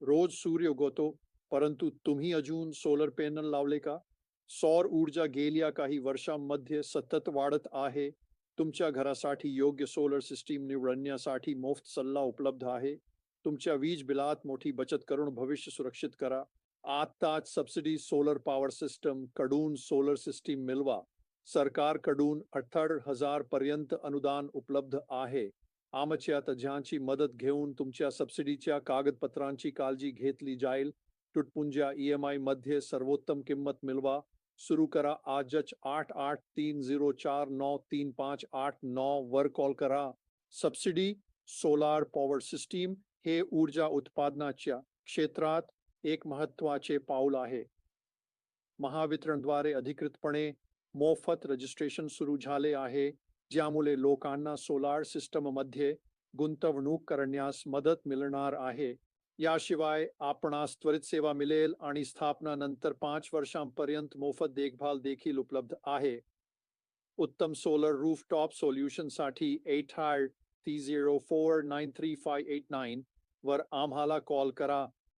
रोज सूर्य उगवतो परंतु तुम्ही अजून सोलर पॅनल लावले का? सौर ऊर्जा गेल्या काही वर्षांमध्ये सतत वाढत आहे. तुमच्या घरासाठी योग्य सोलर सिस्टीम निवडण्यासाठी मोफत सल्ला उपलब्ध आहे. तुमच्या वीज बिलात मोठी बचत करून भविष्य सुरक्षित करा. आताच सबसिडी सोलर पॉवर सिस्टमकडून सोलर सिस्टीम मिळवा. सरकारकडून अठ्ठार हजार पर्यंत अनुदान उपलब्ध आहे. आमच्या तज्ञांची मदत घेऊन तुमच्या सबसिडीच्या कागदपत्रांची काळजी घेतली जाईल तुटपुंजा ई एम आय मध्ये सर्वोत्तम किंमत मिळवा. सुरू करा आजच आठ आठ तीन झिरो चार नऊ तीन पाच आठ नऊ वर कॉल करा. सबसिडी सोलार पॉवर सिस्टीम हे ऊर्जा उत्पादनाच्या क्षेत्रात एक महत्वाचे पाऊल आहे. महावितरणद्वारे अधिकृतपणे मोफत रजिस्ट्रेशन सुरू झाले आहे. ज्यामुळे लोकांना सोलार सिस्टम मध्ये गुंतवणूक करण्यास मदत मिळणार आहे. याशिवाय आपणास त्वरित सेवा मिळेल आणि स्थापना नंतर पाच वर्षांपर्यंत मोफत देखभाल देखील उपलब्ध आहे. उत्तम सोलर रूफ टॉप सोल्युशन साठी एट हार्ड T zero four nine three five eight nine वर आम्हाला कॉल करा.